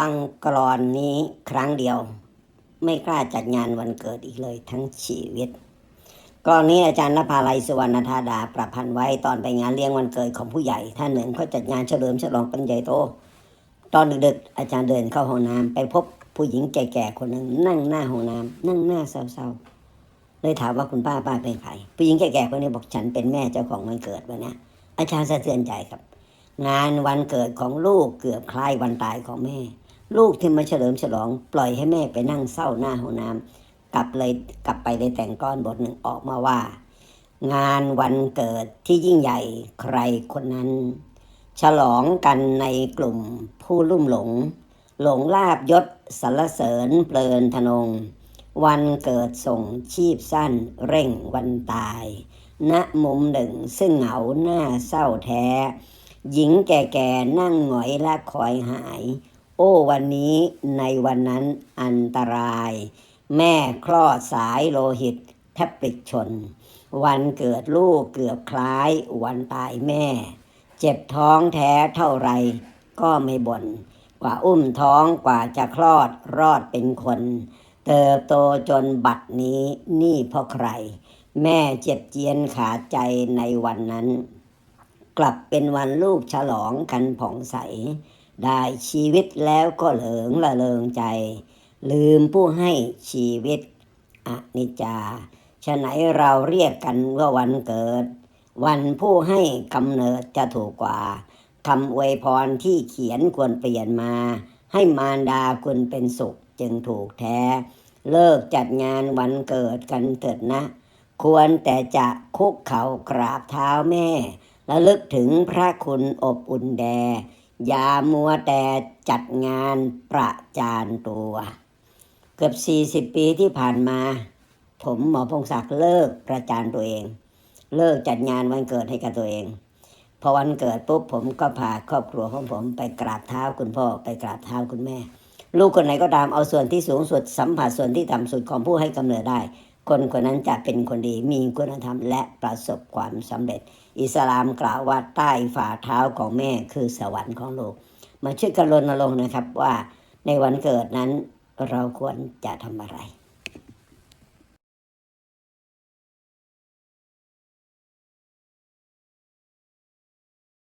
ฟังกรอนนี้ครั้งเดียว ไม่กล้าจัดงานวันเกิดอีกเลยทั้งชีวิตกรอนนี้อาจารย์นภาลัยสุวรรณธาดา ประพันธ์ไว้ตอนไปงานเลี้ยงวันเกิดของผู้ใหญ่ท่านหนึ่งเขาจัดงานเฉลิมฉลองกันใหญ่โต ตอนดึกๆอาจารย์เดินเข้าห้องน้ำไปพบผู้หญิงแก่ๆคนหนึ่งนั่งหน้าห้องน้ำนั่งหน้าเศร้าๆเลยถามว่าคุณป้าป้าเป็นใครผู้หญิงแก่ๆคนนี้บอกฉันเป็นแม่เจ้าของวันเกิดวันนี้อาจารย์สะเทือนใจครับ งานวันเกิดของลูกเกือบคล้ายวันตายของแม่ ลูกที่มาเฉลิมฉลอง ปล่อยให้แม่ไปนั่งเศร้าหน้าห้องน้ำกลับเลยกลับไปเลยแต่งก้อนบทหนึ่งออกมาว่า งานวันเกิดที่ยิ่งใหญ่ใครคนนั้น ฉลองกันในกลุ่มผู้ลุ่มหลง หลงลาบยศสรรเสริญเพลินทนง วันเกิดส่งชีพสั้นเร่งวันตายณมุมหนึ่งซึ่งเหงาหน้าเศร้าแท้ หญิงแก่ๆนั่งหงอยและคอยหาย โอ้วันนี้ในวันนั้นอันตราย แม่คลอดสายโลหิตแทบปิดชน วันเกิดลูกเกือบคล้ายวันตายแม่ เจ็บท้องแท้เท่าไรก็ไม่บน่นกว่าอุ้มท้องกว่าจะคลอดรอดเป็นคน เติบโตจนบัดนี้นี่เพราะใคร แม่เจ็บเจียนขาดใจในวันนั้น กลับเป็นวันลูกฉลองกันผ่องใส ได้ชีวิตแล้วก็เหลิงละเลงใจ ลืมผู้ให้ชีวิตอนิจจาฉะไหนเราเรียกกันว่าวันเกิด วันผู้ให้กำเนิดจะถูกกว่าคำอวยพรที่เขียนควรเปลี่ยนมา ให้มารดาคุณเป็นสุขจึงถูกแท้ เลิกจัดงานวันเกิดกันเถิดนะ ควรแต่จะคุกเข่ากราบเท้าแม่และลึกถึงพระคุณอบอุ่นแด อย่ามัวแต่จัดงานประจานตัว เกือบ 40 ปีที่ผ่านมา ผมหมอพงศักดิ์เลิกประจานตัวเอง เลิกจัดงานวันเกิดให้กับตัวเองพอวันเกิดปุ๊บผมก็พาครอบครัวของผมไปกราบเท้าคุณพ่อไปกราบเท้าคุณแม่ ลูกคนไหนก็ตามเอาส่วนที่สูงสุดสัมผัสส่วนที่ต่ำสุดของผู้ให้กำเนิดได้ คนคนนั้นจะเป็นคนดีมีคุณธรรมและประสบความสำเร็จ อิสลามกล่าวว่าใต้ฝ่าเท้าของแม่คือสวรรค์ของลูก มาช่วยกันรณรงค์นะครับว่าในวันเกิดนั้นเราควรจะทำอะไร